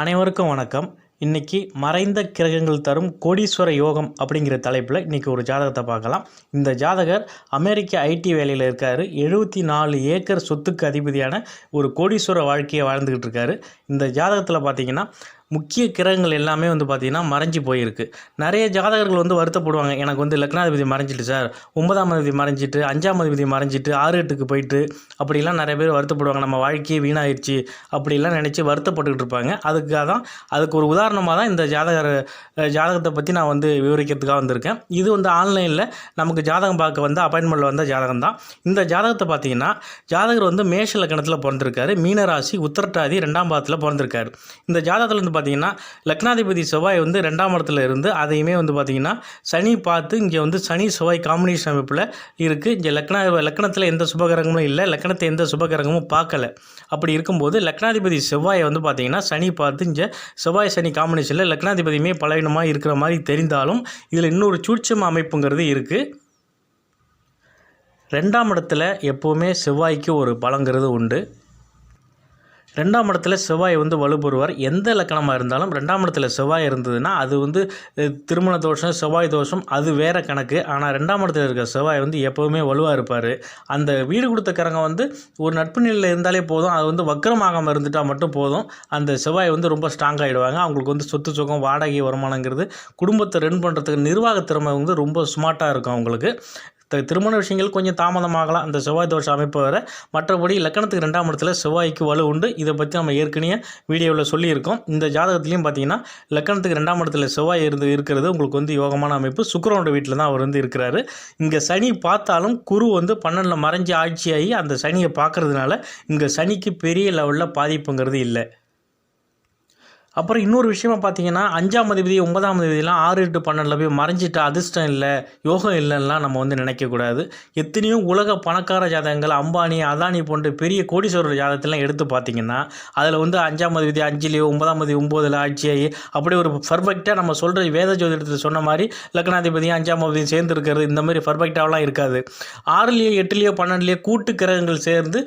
அனைவருக்கும் வணக்கம். இன்றைக்கி மறைந்த கிரகங்கள் தரும் கோடீஸ்வர யோகம் அப்படிங்கிற தலைப்பில் இன்றைக்கி ஒரு ஜாதகத்தை பார்க்கலாம். இந்த ஜாதகர் அமெரிக்க ஐடி வேலையில் இருக்கார். எழுபத்தி நாலு ஏக்கர் சொத்துக்கு அதிபதியான ஒரு கோடீஸ்வர வாழ்க்கையை வாழ்ந்துக்கிட்டு இருக்காரு. இந்த ஜாதகத்தில் பார்த்தீங்கன்னா முக்கிய கிரகங்கள் எல்லாமே வந்து பார்த்திங்கன்னா மறைஞ்சு போயிருக்கு. நிறைய ஜாதகர்கள் வந்து வருத்தப்படுவாங்க. எனக்கு வந்து லக்னாதிபதி மறைஞ்சிட்டு சார். ஒன்பதாம் அதிபதி மறைஞ்சிட்டு அஞ்சாம் அதிபதி மறைஞ்சிட்டு ஆறு எட்டுக்கு போயிட்டு அப்படிலாம் நிறைய பேர் வருத்தப்படுவாங்க. நம்ம வாழ்க்கையே வீணாயிடுச்சு அப்படிலாம் நினச்சி வருத்தப்பட்டுக்கிட்டு இருப்பாங்க. அதுக்காக தான் அதுக்கு ஒரு உதாரணமாக தான் இந்த ஜாதகர் ஜாதகத்தை பற்றி நான் வந்து விவரிக்கிறதுக்காக வந்திருக்கேன். இது வந்து ஆன்லைனில் நமக்கு ஜாதகம் பார்க்க வந்து அப்பாயின்மெண்ட்டில் வந்த ஜாதகம் தான். இந்த ஜாதகத்தை பார்த்தீங்கன்னா ஜாதகர் வந்து மேஷ லக்கணத்தில் பிறந்திருக்காரு. மீனராசி உத்திரட்டாதி ரெண்டாம் பாதத்தில் பிறந்திருக்காரு. இந்த ஜாதகத்தில் வந்து பார்த்தீங்கன்னா லக்னாதிபதி செவ்வாய் வந்து ரெண்டாம் இடத்துல இருந்து அதையுமே வந்து பார்த்தீங்கன்னா சனி பார்த்து இங்கே வந்து சனி செவ்வாய் காம்பினேஷன் அமைப்பில் இருக்குது இங்கே லக்னா லக்னத்தில் எந்த சுபகிரகமும் இல்லை லக்னத்தை எந்த சுபகிரகமும் பார்க்கல. அப்படி இருக்கும்போது லக்னாதிபதி செவ்வாயை வந்து பார்த்தீங்கன்னா சனி பார்த்து இங்கே செவ்வாய் சனி காம்பினேஷனில் லக்னாதிபதியுமே பலவீனமாக இருக்கிற மாதிரி தெரிந்தாலும் இதில் இன்னொரு சூட்சம் அமைப்புங்கிறது இருக்குது ரெண்டாம் இடத்துல எப்போவுமே செவ்வாய்க்கு ஒரு பலங்கிறது உண்டு. ரெண்டாம் இடத்துல செவ்வாய் வந்து வலுப்பெறுவார் எந்த லக்கணமாக இருந்தாலும் ரெண்டாம் இடத்துல செவ்வாய் இருந்ததுன்னா அது வந்து திருமண தோஷம் செவ்வாய் தோஷம் அது வேற கணக்கு. ஆனால் ரெண்டாம் இடத்துல இருக்கிற செவ்வாய் வந்து எப்போவுமே வலுவாக இருப்பார். அந்த வீடு கொடுத்தக்காரங்க வந்து ஒரு நட்பு நிலையில் இருந்தாலே போதும். அது வந்து வக்கரமாகாமல் இருந்துட்டால் மட்டும் போதும். அந்த செவ்வாய் வந்து ரொம்ப ஸ்ட்ராங் ஆகிடுவாங்க அவங்களுக்கு வந்து சொத்து சுகம் வாடகை வருமானங்கிறது குடும்பத்தை ரன் பண்ணுறதுக்கு நிர்வாக திறமை வந்து ரொம்ப ஸ்மார்ட்டாக இருக்கும் அவங்களுக்கு. திருமண விஷயங்கள் கொஞ்சம் தாமதமாகலாம். அந்த செவ்வாய் தோஷ அமைப்பு வர மற்றபடி லக்கணத்துக்கு ரெண்டாம் இடத்துல செவ்வாய்க்கு வலு உண்டு. இதை பற்றி நம்ம ஏற்கனவே வீடியோவில் சொல்லியிருக்கோம். இந்த ஜாதகத்துலேயும் பார்த்தீங்கன்னா லக்கணத்துக்கு ரெண்டாம் இடத்துல செவ்வாய் இருந்து இருக்கிறது உங்களுக்கு வந்து யோகமான அமைப்பு. சுக்கிரனோட வீட்டில் தான் அவர் வந்து இருக்கிறாரு. இங்கே சனி பார்த்தாலும் குரு வந்து பன்னெண்டில் மறைஞ்சு ஆட்சியாகி அந்த சனியை பார்க்கறதுனால இங்கே சனிக்கு பெரிய லெவலில் பாதிப்புங்கிறது இல்லை. அப்புறம் இன்னொரு விஷயமா பார்த்தீங்கன்னா அஞ்சாம் அதிபதி ஒன்பதாம் அதிபதிலாம் ஆறு எட்டு பன்னெண்டில் போய் மறைஞ்சிட்டு அதிர்ஷ்டம் இல்லை யோகம் இல்லைன்னா நம்ம வந்து நினைக்கக்கூடாது. எத்தனையோ உலக பணக்கார ஜாதகங்கள் அம்பானி அதானி போன்ற பெரிய கோடீஸ்வரர் ஜாதகத்தெல்லாம் எடுத்து பார்த்தீங்கன்னா அதில் வந்து அஞ்சாம் அதிபதி அஞ்சுலேயோ ஒன்பதாம் அதிபதி ஒம்போதில் ஆட்சியாகி அப்படியே ஒரு பர்ஃபெக்டாக நம்ம சொல்கிற வேத ஜோதிடத்தில் சொன்ன மாதிரி லக்னாதிபதியும் அஞ்சாம் அதிபதியும் சேர்ந்து இருக்கிறது இந்த மாதிரி பர்ஃபெக்டாகலாம் இருக்காது. ஆறுலேயோ எட்டுலேயோ பன்னெண்டுலேயோ கூட்டு கிரகங்கள் சேர்ந்து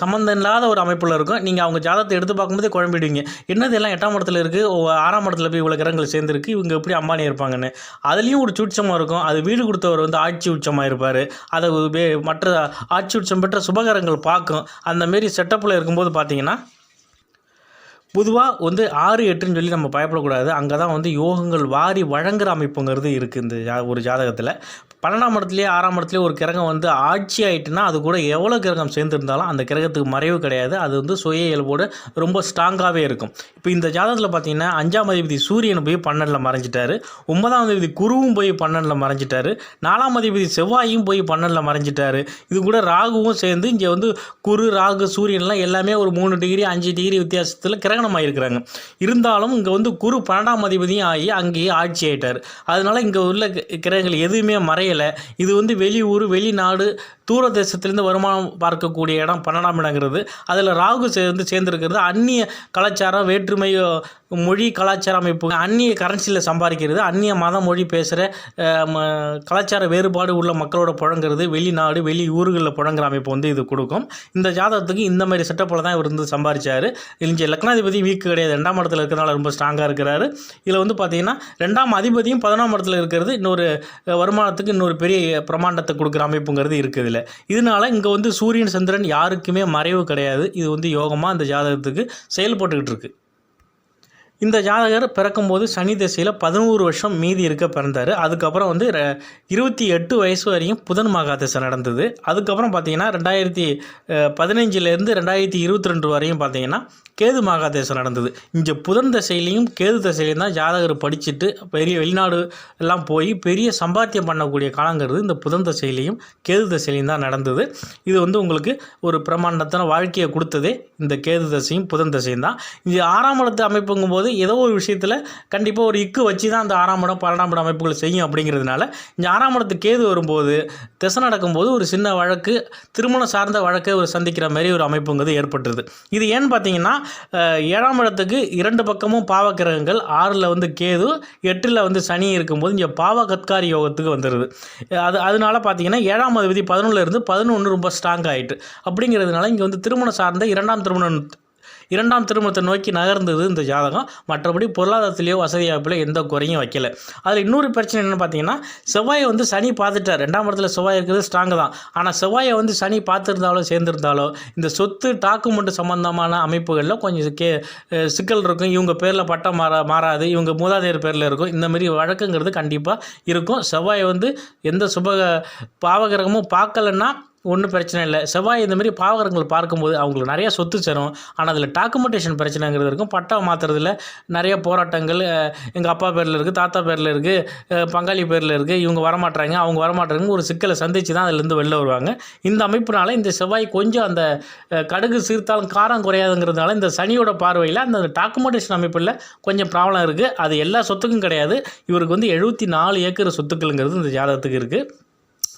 சம்மந்தம் இல்லாத ஒரு அமைப்பில் இருக்கும். நீங்கள் அவங்க ஜாதகத்தை எடுத்து பார்க்கும்போதே குழம்பிடுவீங்க. என்னது எல்லாம் எட்டாம் இடத்துல இருக்குது ஆறாம் இடத்துல போய் இவ்வளோ கிரகங்கள் சேர்ந்துருக்கு. இவங்க எப்படி அம்பானி இருப்பாங்கன்னு. அதுலேயும் ஒரு சூட்சமாக இருக்கும். அது வீடு கொடுத்தவர் வந்து ஆட்சி உச்சமாக இருப்பார். அதை வே- மற்ற ஆட்சி உச்சம் பெற்ற சுபகரங்கள் பார்க்கும். அந்த மாரி செட்டப்பில் இருக்கும்போது பார்த்தீங்கன்னா பொதுவாக வந்து ஆறு எட்டுன்னு சொல்லி நம்ம பயப்படக்கூடாது. அங்கே தான் வந்து யோகங்கள் வாரி வழங்குற அமைப்புங்கிறது இருக்குது இந்த ஜா ஒரு ஜாதகத்தில். பன்னெண்டாம் இடத்துலேயே ஆறாம் இடத்துலேயே ஒரு கிரகம் வந்து ஆட்சி ஆகிட்டுனா அது கூட எவ்வளோ கிரகம் சேர்ந்துருந்தாலும் அந்த கிரகத்துக்கு மறைவு கிடையாது. அது வந்து சுய இயல்போடு ரொம்ப ஸ்ட்ராங்காகவே இருக்கும். இப்போ இந்த ஜாதகத்தில் பார்த்தீங்கன்னா அஞ்சாம் அதிபதி சூரியன் போய் பன்னெண்டில் மறைஞ்சிட்டாரு. ஒன்பதாம் அதிபதி குருவும் போய் பன்னெண்டில் மறைஞ்சிட்டாரு. நாலாம் அதிபதி செவ்வாயும் போய் பன்னெண்டில் மறைஞ்சிட்டாரு. இது கூட ராகுவும் சேர்ந்து இங்கே வந்து குரு ராகு சூரியன்லாம் எல்லாமே ஒரு மூணு டிகிரி அஞ்சு டிகிரி வித்தியாசத்தில் கிரகணமாக இருக்கிறாங்க இருந்தாலும் இங்கே வந்து குரு பன்னெண்டாம் அதிபதியும் ஆகி அங்கேயே ஆட்சி ஆயிட்டார். அதனால் இங்கே உள்ள கிரகங்கள் எதுவுமே மறையலை இது வந்து வெளியூர் வெளிநாடு தூர தேசத்திலேருந்து வருமானம் பார்க்கக்கூடிய இடம் பன்னெண்டாம் இடங்கிறது. அதில் ராகு சேர்ந்து சேர்ந்துருக்கிறது. அந்நிய கலாச்சாரம் வேற்றுமை மொழி கலாச்சார அமைப்பு அந்நிய கரன்சியில் சம்பாதிக்கிறது. அந்நிய மத மொழி பேசுகிற கலாச்சார வேறுபாடு உள்ள மக்களோட புழங்குறது. வெளிநாடு வெளி ஊர்களில் புழங்குற அமைப்பு வந்து இது கொடுக்கும். இந்த ஜாதகத்துக்கு இந்த மாதிரி செட்டப்பில் தான் இவர் வந்து சம்பாதிச்சார். இங்கே லக்னாதிபதி வீக்கு கிடையாது. ரெண்டாம் இடத்துல இருக்கிறனால ரொம்ப ஸ்ட்ராங்காக இருக்கிறாரு. இதில் வந்து பார்த்தீங்கன்னா ரெண்டாம் அதிபதியும் பதினொன்றாம் இடத்துல இருக்கிறது. இன்னொரு வருமானத்துக்கு இன்னொரு பெரிய பிரமாண்டத்தை கொடுக்குற அமைப்புங்கிறது இருக்குது இதில். இதனால இங்கே வந்து சூரியன் சந்திரன் யாருக்குமே மறைவு கிடையாது. இது வந்து யோகமாக அந்த ஜாதகத்துக்கு செயல்பட்டுக்கிட்டு இருக்கு. இந்த ஜாதகர் பிறக்கும்போது சனி திசையில் பதினோரு வருஷம் மீதி இருக்க பிறந்தார். அதுக்கப்புறம் வந்து ர- இருபத்தி எட்டு வயசு வரையும் புதன் மகா திசை நடந்தது. அதுக்கப்புறம் பார்த்தீங்கன்னா ரெண்டாயிரத்தி பதினஞ்சுலேருந்து ரெண்டாயிரத்தி இருபத்தி ரெண்டு வரையும் பார்த்தீங்கன்னா கேது மகா திசை நடந்தது. இந்த புதன் திசையிலையும் கேது திசையிலையும் தான் ஜாதகர் படிச்சுட்டு பெரிய வெளிநாடு எல்லாம் போய் பெரிய சம்பாத்தியம் பண்ணக்கூடிய காலங்கிறது இந்த புதன் திசையிலையும் கேது திசையிலையும் தான் நடந்தது. இது வந்து உங்களுக்கு ஒரு பிரமாண்டத்தான வாழ்க்கையை கொடுத்ததே இந்த கேது தசையும் புதன் தசையும் தான். இது ஆறாம் இடத்து அமைப்புங்கும் போது ஏதோ ஒரு விஷயத்தில் கண்டிப்பாக ஒரு இக்கு வச்சு தான் அந்த ஆறாம் இடம் பன்னெண்டாம் இடம் அமைப்புகள் செய்யும் அப்படிங்கிறதுனால இந்த ஆறாம் இடத்து கேது வரும்போது திசை நடக்கும்போது ஒரு சின்ன வழக்கு திருமணம் சார்ந்த வழக்கை ஒரு சந்திக்கிற மாதிரி ஒரு அமைப்புங்கிறது ஏற்பட்டுருது. இது ஏன்னு பார்த்தீங்கன்னா ஏழாம் இடத்துக்கு இரண்டு பக்கமும் பாவக்கிரகங்கள் ஆறில் வந்து கேது எட்டில் வந்து சனி இருக்கும்போது இங்கே பாவ கத்காரி யோகத்துக்கு வந்துடுது அது அதனால பார்த்தீங்கன்னா ஏழாம் அதிபதி பதினொன்றுலேருந்து பதினொன்று ரொம்ப ஸ்ட்ராங் ஆகிட்டு அப்படிங்கிறதுனால இங்கே வந்து திருமணம் சார்ந்த இரண்டாம் திருமணம் இரண்டாம் திருமணத்தை நோக்கி நகர்ந்தது இந்த ஜாதகம். மற்றபடி பொருளாதாரத்திலேயோ வசதி வாய்ப்பில் எந்த குறையும் வைக்கல. அதில் இன்னொரு பிரச்சனை என்னென்னு பார்த்தீங்கன்னா செவ்வாயை வந்து சனி பார்த்துட்டார். ரெண்டாம் இடத்துல செவ்வாய் இருக்கிறது ஸ்ட்ராங்கு தான். ஆனால் செவ்வாயை வந்து சனி பார்த்துருந்தாலோ சேர்ந்துருந்தாலோ இந்த சொத்து டாக்குமெண்ட் சம்மந்தமான அமைப்புகளில் கொஞ்சம் கே சிக்கல் இருக்கும். இவங்க பேரில் பட்டம் மாறா மாறாது. இவங்க மூதாதையர் பேரில் இருக்கும். இந்தமாரி வழக்குங்கிறது கண்டிப்பாக இருக்கும். செவ்வாயை வந்து எந்த சுப பாவகிரகமும் பார்க்கலன்னா ஒன்றும் பிரச்சனை இல்லை. செவ்வாய் இந்த மாதிரி பாவகரங்கள் பார்க்கும்போது அவங்களுக்கு நிறையா சொத்து சேரும். ஆனால் அதில் டாக்குமெண்டேஷன் பிரச்சனைங்கிறது இருக்கும். பட்டா மாற்றுறதுல நிறைய போராட்டங்கள் எங்கள் அப்பா பேரில் இருக்குது தாத்தா பேரில் இருக்குது பங்காளி பேரில் இருக்குது இவங்க வரமாட்றாங்க அவங்க வரமாட்றாங்க ஒரு சிக்கலை சந்தித்து தான் அதிலேருந்து வெளில வருவாங்க. இந்த அமைப்புனால இந்த செவ்வாய் கொஞ்சம் அந்த கடுகு சீர்த்தாலும் காரம் குறையாதுங்கிறதுனால இந்த சனியோட பார்வையில் அந்த டாக்குமெண்டேஷன் அமைப்பில் கொஞ்சம் ப்ராப்ளம் இருக்குது அது எல்லா சொத்துக்கும் கிடையாது. இவருக்கு வந்து எழுபத்தி நாலு ஏக்கர் சொத்துக்கள்ங்கிறது இந்த ஜாதகத்துக்கு இருக்குது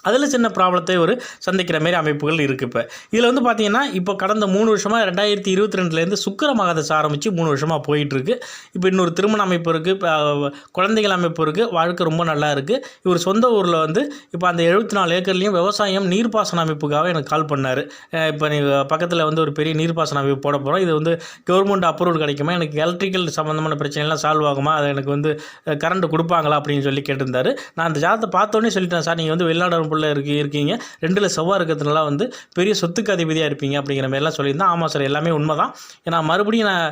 அதில் சின்ன ப்ராப்ளத்தை ஒரு சந்திக்கிற மாரி அமைப்புகள் இருக்குது இப்போ. இதில் வந்து பார்த்தீங்கன்னா இப்போ கடந்த மூணு வருஷமாக ரெண்டாயிரத்தி இருபத்தி ரெண்டுலேருந்து சுக்கர மகாதசை ஆரம்பித்து மூணு வருஷமாக போயிட்டுருக்கு. இப்போ இன்னொரு திருமண அமைப்பு இருக்குது இப்போ குழந்தைகள் அமைப்பு இருக்குது வாழ்க்கை ரொம்ப நல்லா இருக்குது இவர் சொந்த ஊரில் வந்து இப்போ அந்த எழுபத்தி நாலு ஏக்கர்லேயும் விவசாயம் நீர்ப்பாசன அமைப்புக்காக எனக்கு கால் பண்ணார். இப்போ நீ பக்கத்தில் வந்து ஒரு பெரிய நீர்ப்பாசன அமைப்பு போட போகிறோம் இது வந்து கவர்மெண்ட் அப்ரூவல் கிடைக்குமா? எனக்கு எலக்ட்ரிக்கல் சம்மந்தமான பிரச்சனைலாம் சால்வ் ஆகுமா? அது எனக்கு வந்து கரண்ட் கொடுப்பாங்களா? அப்படின்னு சொல்லி கேட்டிருந்தார். நான் அந்த ஜாதத்தை பார்த்தோன்னே சொல்லிட்டேன் சார். நீங்கள் வந்து வெளிநாடு பிள்ளை இருக்கு இருக்கீங்க. ரெண்டில் செவ்வாய் இருக்கிறதுனால வந்து பெரிய சொத்துக்கு அதிபதியாக இருப்பீங்க அப்படிங்கிற மாதிரிலாம் சொல்லியிருந்தேன் ஆமாம் சார் எல்லாமே உண்மை தான் ஏன்னா மறுபடியும் நான்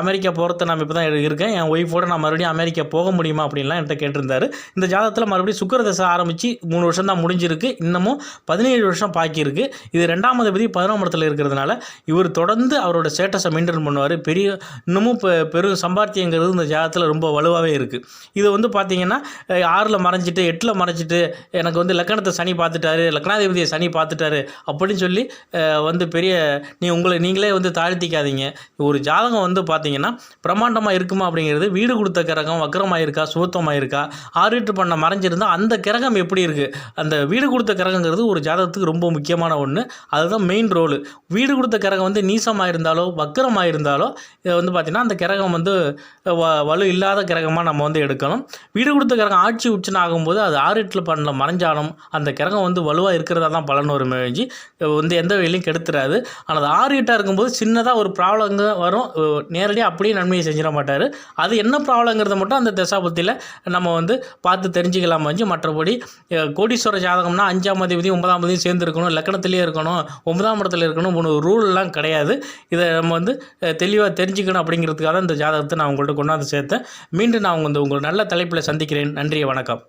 அமெரிக்கா போகிறத நான் இப்போ தான் இருக்கேன். என் ஒய்ஃபோட நான் மறுபடியும் அமெரிக்கா போக முடியுமா அப்படின்லாம் என்கிட்ட கேட்டிருந்தார். இந்த ஜாதகத்தில் மறுபடியும் சுக்கர தசை ஆரம்பித்து மூணு வருஷம் தான் முடிஞ்சிருக்கு. இன்னமும் பதினேழு வருஷம் பாக்கி இருக்குது இது ரெண்டாம் அதிபதி பதினோம் இடத்துல இருக்கிறதுனால இவர் தொடர்ந்து அவரோட ஸ்டேட்டஸை மெயின்டைன் பண்ணுவார். பெரிய இன்னமும் இப்போ பெரும் சம்பாத்தியங்கிறது இந்த ஜாதகத்தில் ரொம்ப வலுவாகவே இருக்குது இது வந்து பார்த்தீங்கன்னா ஆறில் மறைஞ்சிட்டு எட்டில் மறைஞ்சிட்டு எனக்கு வந்து லக்கணத்தை சனி பார்த்துட்டாரு லக்னாதிபதியை சனி பார்த்துட்டாரு அப்படின்னு சொல்லி வந்து பெரிய நீ உங்களை நீங்களே வந்து தாழ்த்திக்காதீங்க. ஒரு ஜாதகம் வந்து பார்த்தீங்கன்னா பிரம்மாண்டமாக இருக்குமா அப்படிங்கிறது வீடு கொடுத்த கிரகம் வக்கரமாக இருக்கா சுத்தமாக இருக்கா ஆறிட்டு பண்ண மறைஞ்சிருந்தால் அந்த கிரகம் எப்படி இருக்குது அந்த வீடு கொடுத்த கிரகங்கிறது ஒரு ஜாதகத்துக்கு ரொம்ப முக்கியமான ஒன்று அதுதான் மெயின் ரோலு வீடு கொடுத்த கிரகம் வந்து நீசமாக இருந்தாலோ வக்கரமாக இருந்தாலோ வந்து பார்த்திங்கன்னா அந்த கிரகம் வந்து வ- வலு இல்லாத கிரகமாக நம்ம வந்து எடுக்கணும். வீடு கொடுத்த கிரகம் ஆட்சி உச்சனை ஆகும்போது அது ஆறிட்டில் பண்ணல மறைஞ்சாலும் அந்த கிரகம் வந்து வலுவாக இருக்கிறதா தான் பலன் வரும் மேஞ்சி வந்து எந்த வழியிலையும் கெடுத்துறாது. ஆனால் அது ஆறு எட்டாக இருக்கும்போது சின்னதாக ஒரு ப்ராப்ளங்க வரும். நேரடியாக அப்படியே நன்மையை செஞ்சிட மாட்டார். அது என்ன ப்ராப்ளங்கிறத மட்டும் அந்த தசாபத்தியில் நம்ம வந்து பார்த்து தெரிஞ்சுக்கலாம் வந்து மற்றபடி கோடீஸ்வர ஜாதகம்னா அஞ்சாம் அதிபதி ஒன்பதாம் அதிபதி சேர்ந்து இருக்கணும் லக்கணத்திலே இருக்கணும். ஒன்பதாம் இடத்துல இருக்கணும். மூணு ரூல்லாம் கிடையாது. இதை நம்ம வந்து தெளிவாக தெரிஞ்சுக்கணும் அப்படிங்கிறதுக்காக இந்த ஜாதகத்தை நான் உங்கள்கிட்ட கொண்டாந்து சேர்த்தேன். மீண்டும் நான் உங்க- உங்கள் நல்ல தலைப்பில் சந்திக்கிறேன். நன்றி வணக்கம்.